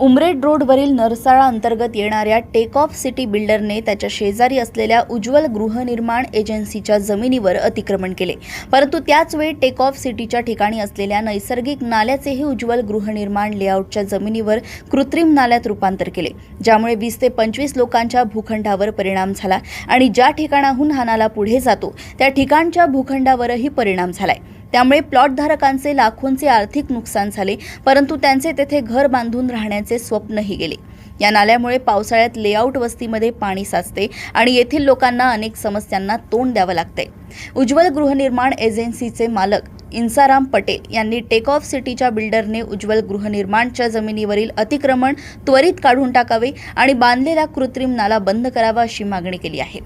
उमरेड रोडवरील नरसाळा अंतर्गत येणाऱ्या टेक ऑफ सिटी बिल्डरने त्याच्या शेजारी असलेल्या उज्ज्वल गृहनिर्माण एजन्सीच्या जमिनीवर अतिक्रमण केले. परंतु त्याच वेळी टेक ऑफ सिटीच्या ठिकाणी असलेल्या नैसर्गिक नाल्याचेही उज्ज्वल गृहनिर्माण लेआउटच्या जमिनीवर कृत्रिम नाल्यात रूपांतर केले. ज्यामुळे वीस ते पंचवीस लोकांच्या भूखंडावर परिणाम झाला आणि ज्या ठिकाणाहून हा नाला पुढे जातो त्या ठिकाणच्या भूखंडावरही परिणाम झालाय. त्यामुळे प्लॉटधारकांचे लाखोंचे आर्थिक नुकसान झाले परंतु त्यांचे तेथे घर बांधून राहण्याचे स्वप्नही गेले. या नाल्यामुळे पावसाळ्यात लेआउट वस्तीमध्ये पाणी साचते आणि येथील लोकांना अनेक समस्यांना तोंड द्यावं लागते उज्ज्वल गृहनिर्माण एजन्सीचे मालक इन्साराम पटेल यांनी टेक ऑफ सिटीच्या बिल्डरने उज्ज्वल गृहनिर्माणच्या जमिनीवरील अतिक्रमण त्वरित काढून टाकावे आणि बांधलेला कृत्रिम नाला बंद करावा अशी मागणी केली आहे.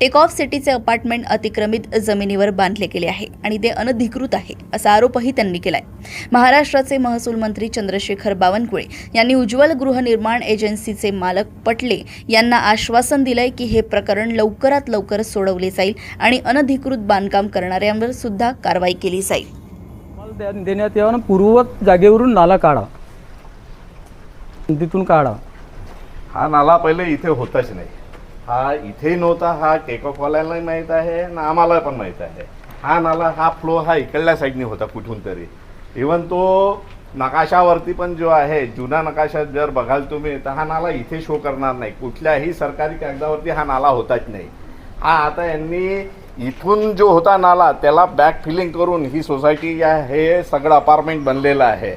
टेक ऑफ सिटीचे अपार्टमेंट अतिक्रमित जमिनीवर बांधले गेले आहे आणि ते अनधिकृत आहे असा आरोपही त्यांनी केलाय. महाराष्ट्राचे महसूल मंत्री चंद्रशेखर बावनकुळे यांनी उज्ज्वल गृहनिर्माण एजन्सीचे मालक पटले यांना आश्वासन दिलंय की हे प्रकरण लवकरात लवकर सोडवले जाईल आणि अनधिकृत बांधकाम करणाऱ्यांवर सुद्धा कारवाई केली जाईल. देण्यात यावं पूर्ववत जागेवरून नाला काढा. तिथून काढा. हा नाला पहिले इथे होताच नाही. हा इथे नव्हता हा टेकऑफवाल्यांनाही माहीत आहे आणि आम्हाला पण माहीत आहे. हा नाला हा फ्लो हा इकडल्या साईडने होता कुठून तरी. इवन तो नकाशावरती पण जो आहे जुना नकाशा जर बघाल तुम्ही तर हा नाला इथे शो करणार नाही. कुठल्याही सरकारी कागदावरती हा नाला होताच नाही. हा आता यांनी इथून जो होता नाला त्याला बॅक फिलिंग करून ही सोसायटी या हे सगळं अपार्टमेंट बनलेलं आहे.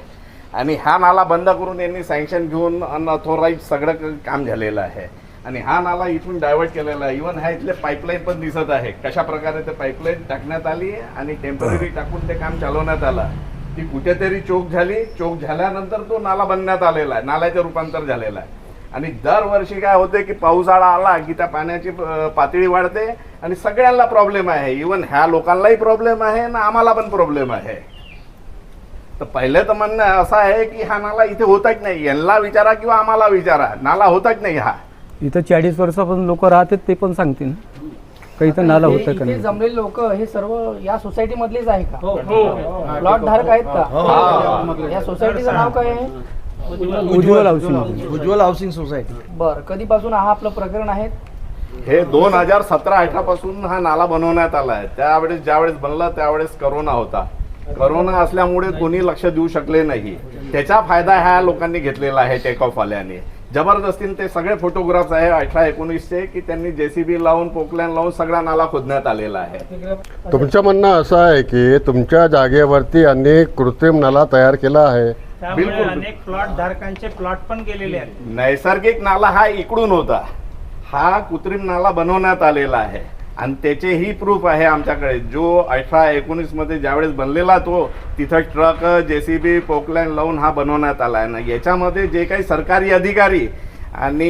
आणि हा नाला बंद करून यांनी सँक्शन घेऊन अनऑथोराईज सगळं काम झालेलं आहे. आणि हा नाला इथून डायव्हर्ट केलेला आहे. इवन ह्या इथले पाईपलाईन पण दिसत आहे. कशा प्रकारे ते पाईपलाईन टाकण्यात आली आणि टेंपररी टाकून ते काम चालवण्यात आलं. ती कुठेतरी चोक झाली. चोक झाल्यानंतर तो नाला बनण्यात आलेला आहे. नाल्याचं रूपांतर झालेलं आहे. आणि दरवर्षी काय होते की पावसाळा आला की त्या पाण्याची पातळी वाढते आणि सगळ्यांना प्रॉब्लेम आहे. इवन ह्या लोकांनाही प्रॉब्लेम आहे ना आम्हाला पण प्रॉब्लेम आहे. तर पहिलं तर म्हणणं असं आहे की हा नाला इथे होताच नाही. यांना विचारा किंवा आम्हाला विचारा. नाला होताच नाही हा. इथं चाळीस वर्षापासून लोक राहतात ते पण सांगतील. ना का इथं नाला हे होतं का नाही? जमलेले लोक हे सर्व या सोसायटी मधलेच आहे का? प्लॉट धारक आहेत का? या सोसायटीचं नाव काय आहे? Ujjwal housing Ujjwal housing society बर कधीपासून हा आपलं प्रकरण आहे? हे दोन हजार सतरा अठरा पासून हा नाला बनवण्यात आला आहे. त्यावेळेस ज्यावेळेस बनला त्यावेळेस करोना होता. करोना असल्यामुळे कोणी लक्ष देऊ शकले नाही. त्याचा फायदा ह्या लोकांनी घेतलेला आहे टेक ऑफ वाल्याने. जबरदस्तीने ते सगळे फोटोग्राफ्स आहे अठरा एकोणीसचे की त्यांनी जेसीबी लावून पोकलॅन लावून सगळा नाला खोदण्यात आलेला आहे. तुमचं म्हणणं असं आहे की तुमच्या जागेवरती अनेक कृत्रिम नाला तयार केला आहे. बिलकुल. अनेक प्लॉट धारकांचे प्लॉट पण गेलेले आहेत. नैसर्गिक नाला हा इकडून होता. हा कृत्रिम नाला बनवण्यात आलेला आहे. आणि त्याचेही प्रूफ आहे आमच्याकडे. जो अठरा एकोणीसमध्ये ज्यावेळेस बनलेला तो तिथं ट्रक जे सी बी पोकलॅन लावून हा बनवण्यात आला आहे. ना याच्यामध्ये जे काही सरकारी अधिकारी आणि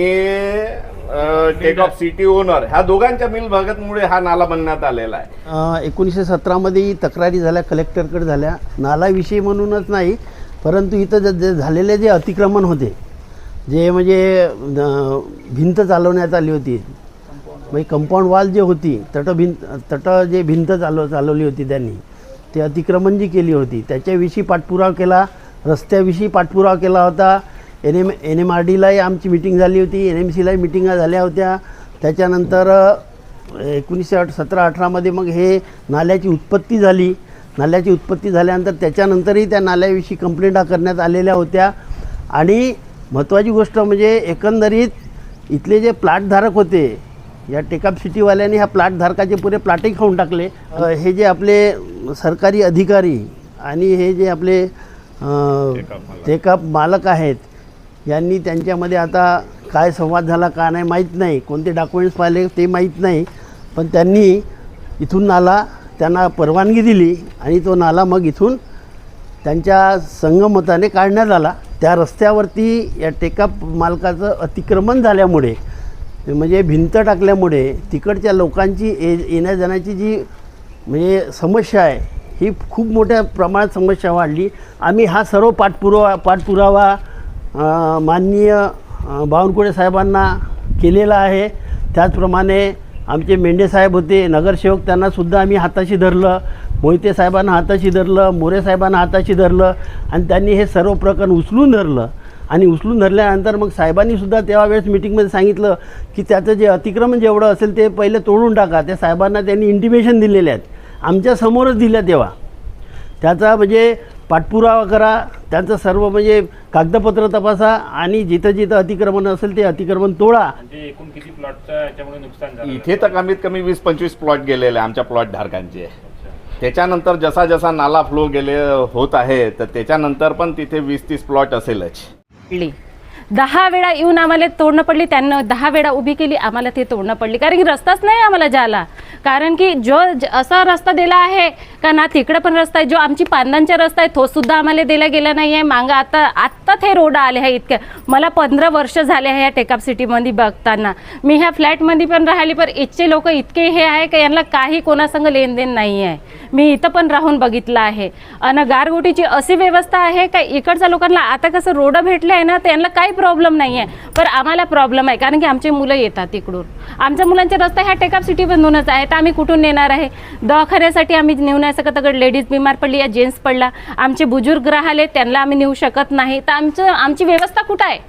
टेक ऑफ सिटी ओनर ह्या दोघांच्या मिलभगतमुळे हा नाला बनण्यात आलेला आहे. एकोणीसशे सतरामध्ये तक्रारी झाल्या कलेक्टरकडे झाल्या. नालाविषयी म्हणूनच नाही परंतु इथं जे- झालेले जे अतिक्रमण होते जे म्हणजे भिंत चालवण्यात आली होती म्हणजे कंपाऊंड वॉल जे होती तट भिंत तट जे भिंत चालव चालवली होती त्यांनी ते अतिक्रमण जी केली होती त्याच्याविषयी पाठपुरावा केला रस्त्याविषयी पाठपुरावा केला होता. N M N M R डीलाही आमची मिटिंग झाली होती एन एम सीलाही मिटिंगा झाल्या होत्या. त्याच्यानंतर एकोणीसशे अठ सतरा अठरामध्ये मग हे नाल्याची उत्पत्ती झाली. नाल्याची उत्पत्ती झाल्यानंतर त्याच्यानंतरही त्या नाल्याविषयी कंप्लेंटा करण्यात आलेल्या होत्या. आणि महत्त्वाची गोष्ट म्हणजे एकंदरीत इथले जे प्लॅटधारक होते या टेकअप सिटीवाल्यांनी ह्या प्लॅटधारकाचे पुरे प्लॅटही खाऊन टाकले. अ, हे जे आपले सरकारी अधिकारी आणि हे जे आपले टेकअप मालक. आहेत यांनी त्यांच्यामध्ये आता काय संवाद झाला का नाही माहीत नाही. कोणते डॉक्युमेंट्स पाहिले ते माहीत नाही. पण त्यांनी इथून नाला त्यांना परवानगी दिली आणि तो नाला मग इथून त्यांच्या संगमताने काढण्यात आला. त्या रस्त्यावरती या टेकअप मालकाचं अतिक्रमण झाल्यामुळे म्हणजे भिंत टाकल्यामुळे तिकडच्या लोकांची ये येण्या जाण्याची जी म्हणजे समस्या आहे ही खूप मोठ्या प्रमाणात समस्या वाढली. आम्ही हा सर्व पाठपुरावा पाठपुरावा माननीय बावनकुळे साहेबांना केलेला आहे. त्याचप्रमाणे आमचे मेंढे साहेब होते नगरसेवक त्यांनासुद्धा आम्ही हाताशी धरलं मोहिते साहेबांना हाताशी धरलं मोरे साहेबांना हाताशी धरलं आणि त्यांनी हे सर्व प्रकरण उचलून धरलं. आणि उचलून धरल्यानंतर मग साहेबांनी सुद्धा त्यावेळेस मिटिंगमध्ये सांगितलं की त्याचं जे अतिक्रमण जेवढं असेल ते पहिले तोडून टाका. त्या साहेबांना त्यांनी इंटिमेशन दिलेले आहेत. आमच्या समोरच दिल्या तेव्हा. त्याचा म्हणजे पाठपुरावा करा. त्यांचं सर्व म्हणजे कागदपत्र तपासा आणि जिथं जिथं अतिक्रमण असेल ते अतिक्रमण तोडा. म्हणजे एकूण किती प्लॉटचं याच्यामुळे नुकसान झालं? इथे तर कमीत कमी वीस पंचवीस प्लॉट गेलेले आहे आमच्या प्लॉट धारकांचे. त्याच्यानंतर जसा जसा नाला फ्लो गेले होत आहे तर त्याच्यानंतर पण तिथे वीस तीस प्लॉट असेलच. पडली. दहा वेळा येऊन आम्हाला तोडणं पडली त्यांना दहा वेळा उभी केली आम्हाला ते तोडणं पडली. कारण की रस्ताच नाही आम्हाला जायला. कारण की जो ज- असा रस्ता दिला आहे का ना तिकडे पण रस्ता आहे. जो आमची पांदांचा रस्ता आहे तो सुद्धा आम्हाला दिला गेला नाही आहे. मागं आता आत्ताच हे रोड आले आहे इतके. मला पंधरा वर्ष झाले आहे या टेकअप सिटीमध्ये बघताना. मी ह्या फ्लॅटमध्ये पण राहिली पण इथचे लोक इतके हे आहे का यांना काही कोणासंग लेनदेन नाही आहे. मी इथं पण राहून बघितलं आहे. आणि गारगोटीची अशी व्यवस्था आहे का इकडच्या लोकांना आता कसं रोड भेटले आहे ना त्यांना काही प्रॉब्लेम नाही आहे. पण आम्हाला प्रॉब्लेम आहे कारण की आमचे मुलं येतात तिकडून. आमच्या मुलांचे रस्ता ह्या टेकअप सिटीमधूनच आहे. तर आम्ही कुठून नेणार आहे? दवाखान्यासाठी आम्ही नेऊ नाही शकत अगर लेडीज बिमार पडली या जेंट्स पडला. आमचे बुजुर्ग राहिले त्यांना आम्ही नेऊ शकत नाही. तर आमचं आमची व्यवस्था कुठं आहे?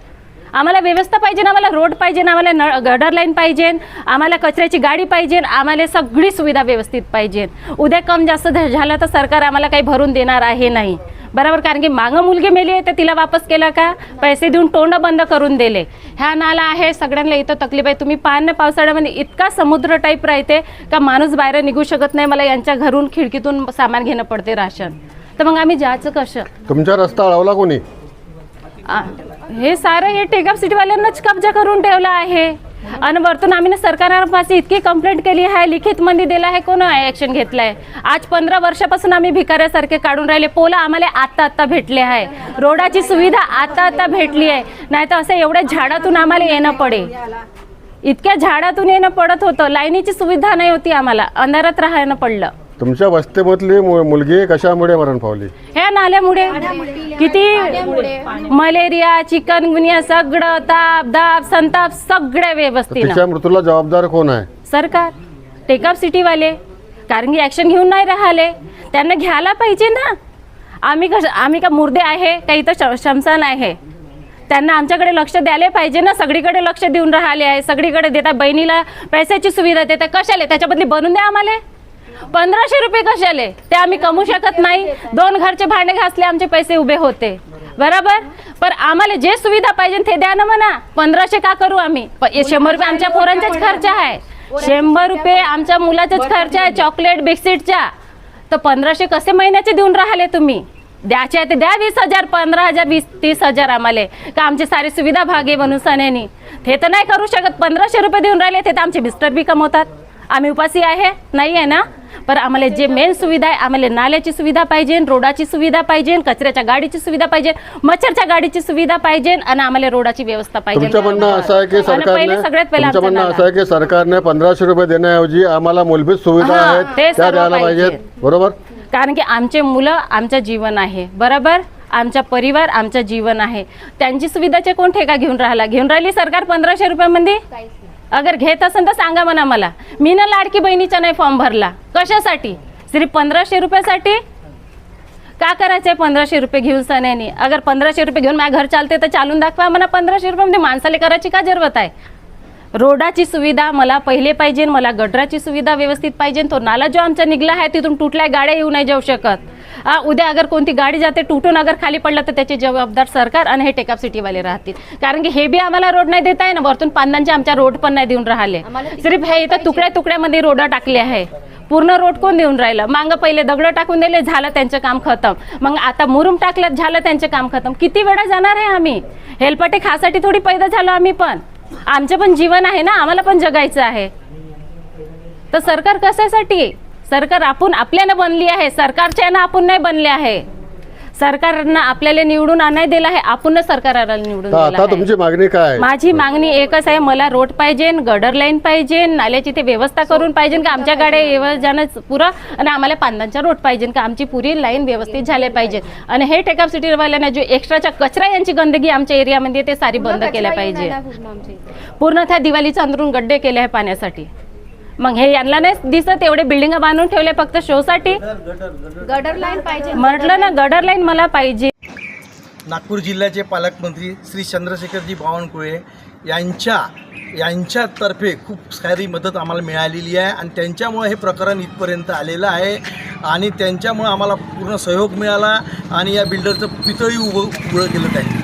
आम्हाला व्यवस्था पाहिजे आम्हाला रोड पाहिजे आम्हाला नळ गडर लाईन पाहिजे आम्हाला कचऱ्याची गाडी पाहिजे आम्हाला सगळी सुविधा व्यवस्थित पाहिजे. उद्या कम जास्त झालं तर सरकार आम्हाला काही भरून देणार आहे नाही. बरोबर कारण की मागं मुलगी मेली आहे तर तिला वापस केलं का? पैसे देऊन तोंड बंद करून दिले. ह्या नाला आहे सगळ्यांना इथं तकलीफ आहे. तुम्ही पान ना पावसाळ्यामध्ये इतका समुद्र टाईप राहते का माणूस बाहेर निघू शकत नाही. मला यांच्या घरून खिडकीतून सामान घेणं पडते राशन. तर मग आम्ही जायचं कसं तुमचा रस्ता अडवला कोणी? आ, हे सारं हे टेकअप सिटीवाल्यांनाच कब्जा करून ठेवला आहे. आणि वरतून आम्ही सरकारपासून इतकी कंप्लेंट केली आहे लिखित मध्ये दिला आहे कोण ऍक्शन आहे आज पंधरा वर्षापासून आम्ही भिकाऱ्यासारखे काढून राहिले पोलं आम्हाला आत्ता आत्ता भेटले आहे. रोडाची सुविधा आता आता भेटली आहे. नाही तर असं एवढ्या झाडातून आम्हाला येणं पडे. इतक्या झाडातून येणं पडत होतं लाईनीची सुविधा नाही होती आम्हाला अंधारात राहणं पडलं. तुमच्या वस्तीमधली मु- मुलगी कशामुळे मरण पावली? ह्या नाल्यामुळे. किती मलेरिया चिकनगुनिया सगळं ताप दाप संताप सगळ्या व्यवस्थेनं तिच्या मृत्यूला जबाबदार कोण आहे? सरकार टेकअप सिटीवाले कारण की ॲक्शन घेऊन नाही राहिले. त्यांना घ्यायला पाहिजे ना. आम्ही कश आम्ही का मुर्दे आहे का इथं श शमशान आहे. त्यांना आमच्याकडे लक्ष द्यायला पाहिजे ना. सगळीकडे लक्ष देऊन राहिले आहे. सगळीकडे देतात बहिणीला पैशाची सुविधा देतात कशाले? त्याच्याबदली बनवून द्या आम्हाला. पंधराशे रुपये कशाले? ते आम्ही कमवू शकत नाही. दोन घरचे भांडे घासले आमचे पैसे उभे होते. बरोबर? पण आम्हाला जे सुविधा पाहिजे ते द्या ना म्हणा. पंधराशे का करू आम्ही? शंभर रुपये आमच्या पोरांचाच खर्च आहे. शंभर रुपये आमच्या मुलाचाच खर्च आहे चॉकलेट बिस्किटचा तर पंधराशे कसे महिन्याचे देऊन राहिले तुम्ही? द्यायचे आहे ते द्या वीस हजार पंधरा हजार वीस तीस हजार आम्हाला. का आमची सारी सुविधा भागे म्हणून सण्यानी? ते तर नाही करू शकत. पंधराशे रुपये देऊन राहिले ते तर आमचे मिस्टर बी कमवतात. आम्ही उपासी आहे नाही आहे ना? पण आम्हाला जे मेन सुविधा आहे आम्हाला नाल्याची सुविधा पाहिजे रोडाची सुविधा पाहिजे कचऱ्याच्या गाडीची सुविधा पाहिजे मच्छरच्या गाडीची सुविधा पाहिजे आणि आम्हाला रोडाची व्यवस्था पाहिजे. तुमचं म्हणणं असं आहे की सरकारने सगळ्यात पहिले तुमचं आमचा म्हणणं. असं आहे की सरकारने पंधराशे रुपये देण्याऐवजी आम्हाला मूलभूत सुविधा हा, आहेत ते त्या द्यायला. पाहिजेत. बरोबर? कारण की आमचे मुलं आमचं जीवन आहे. बरोबर? आमचा परिवार आमचं जीवन आहे. त्यांची सुविधाचे कोण ठेका घेऊन राहिला? घेऊन राहिली सरकार पंधराशे रुपयामध्ये? अगर घेत असेल तर सांगा म्हणा मला. मी ना लाडकी बहिणीचा नाही फॉर्म भरला. कशासाठी? सिर्फ पंधराशे रुपयासाठी? का करायचंय पंधराशे रुपये घेऊन सण्याने? अगर पंधराशे रुपये घेऊन माझ्या घर चालते तर चालून दाखवा मला पंधराशे रुपयामध्ये माणसाला करायची का जरूरत आहे? रोडाची सुविधा मला पहिले पाहिजे मला गटराची सुविधा व्यवस्थित पाहिजे तो नाला जो आमचा निघला आहे तिथून तुटल्या गाड्या येऊ नाही जाऊ शकत. उद्या अगर कोणती गाडी जाते तुटून अगर खाली पडलं तर त्याची जबाबदार सरकार आणि हे टेकअप सिटीवाले राहतील. कारण की हे बी आम्हाला रोड नाही देत आहे ना वरतून पांदांचे आमच्या रोड पण नाही देऊन राहिले. सिर्फ हे इथं तुकड्या तुकड्यामध्ये रोड टाकले आहे. पूर्ण रोड कोण देऊन राहिलं? मागं पहिले दगड टाकून दिले झालं त्यांचं काम खतम. मग आता मुरुम टाकलं झालं त्यांचं काम खतम. किती वेळा जाणार आहे आम्ही? हेलपटे खासाठी थोडी पैदा झालो आम्ही पण. आमचं पण जीवन आहे ना आम्हाला पण जगायचं आहे. तर सरकार कशासाठी? सरकार आपण आपल्याला बनली आहे सरकारच्या यानं आपण नाही बनले आहे. सरकारनं आपल्याला निवडून आणाय दिला आहे आपणच सरकारला निवडून तर दिला आता आहे. तुमची मागणी काय? माझी मागणी एकच आहे मला रोड पाहिजे गडर लाईन पाहिजे नाल्याची ते व्यवस्था करून पाहिजे का आमच्या गाड्या येवं जाणं पुरं आणि आम्हाला पांदांचा रोड पाहिजे का आमची पुरी लाईन व्यवस्थित झाले पाहिजे. आणि हे टेकअप सिटीवाल्यांना जो एक्स्ट्राचा कचरा यांची गंदगी आमच्या एरियामध्ये ते सारी बंद केल्या पाहिजे. पूर्ण त्या दिवाळीचं अंदरून गड्डे केले आहे पाण्यासाठी. मग हे यांना नाही दिसत एवढे बिल्डिंग बांधून ठेवले फक्त शोसाठी गटर लाईन पाहिजे. म्हटलं ना गडर लाईन मला पाहिजे. नागपूर जिल्ह्याचे पालकमंत्री श्री चंद्रशेखरजी बावनकुळे यांच्या यांच्यातर्फे खूप सारी मदत आम्हाला मिळालेली आहे आणि त्यांच्यामुळे हे प्रकरण इथपर्यंत आलेलं आहे आणि त्यांच्यामुळं आम्हाला पूर्ण सहयोग मिळाला आणि या बिल्डरचं पितळी उभं उभं केलं त्यांनी.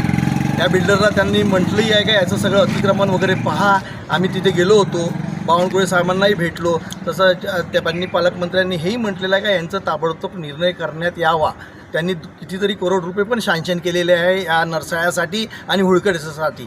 या बिल्डरला त्यांनी म्हटलंही आहे का याचं सगळं अतिक्रमण वगैरे पहा. आम्ही तिथे गेलो होतो. बावनकुळे साहेबांनाही भेटलो. तसं ज- त्यांनी पालकमंत्र्यांनी हेही म्हटलेलं आहे का यांचं ताबडतोब निर्णय करण्यात यावा. त्यांनी कितीतरी करोड रुपये पण शांक्शन केलेले आहे या नरसाळ्यासाठी आणि हुळकडेसाठी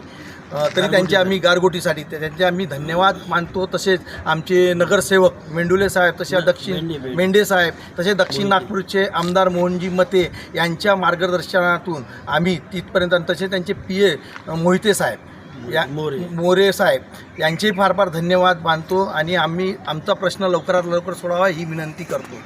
तरी त्यांचे आम्ही गारगोटीसाठी त्यांचे आम्ही धन्यवाद मानतो. तसेच आमचे नगरसेवक मेंडुले साहेब तसे दक्षिण मेंढे साहेब तसे दक्षिण नागपूरचे आमदार मोहनजी मते यांच्या मार्गदर्शनातून आम्ही तिथपर्यंत आणि तसे त्यांचे पी ए मोहिते साहेब या मोरे. मोरे साहेब यांचेही फार फार धन्यवाद मानतो आणि आम्ही आमचा प्रश्न लवकरात लवकर सोडावा ही विनंती करतो